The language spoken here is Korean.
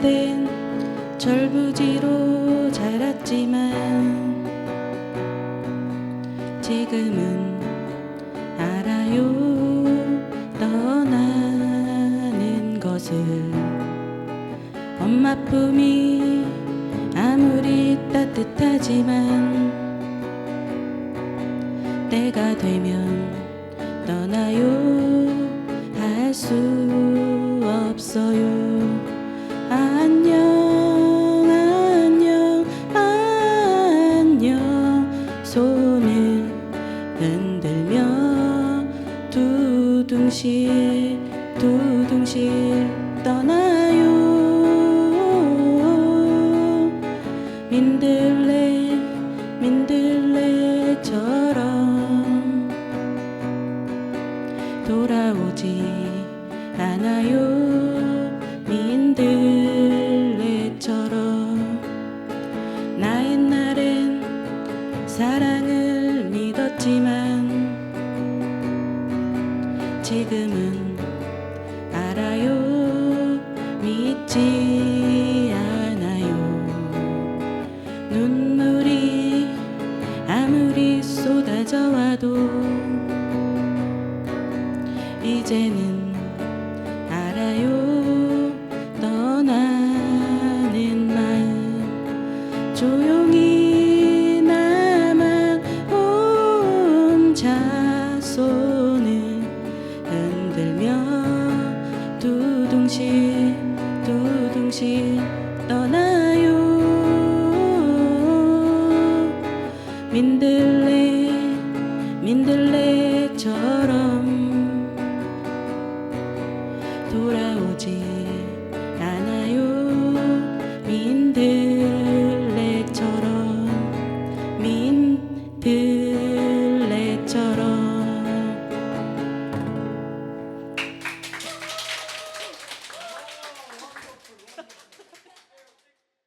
땐 절부지로 자랐지만 지금은 알아요. 떠나는 것을 엄마 품이 아무리 따뜻하지만 때가 되면 떠나요. 할수 흔들며 두둥실 두둥실 떠나요. 민들레 민들레처럼 돌아오지 않아요. 민들레처럼 나 옛날엔 사랑을 믿었지만 지금은 알아요. 믿지 않아요. 눈물이 아무리 쏟아져 와도 이제는 두둥실 두둥실 떠나요. 민들레 민들레처럼 돌아오지.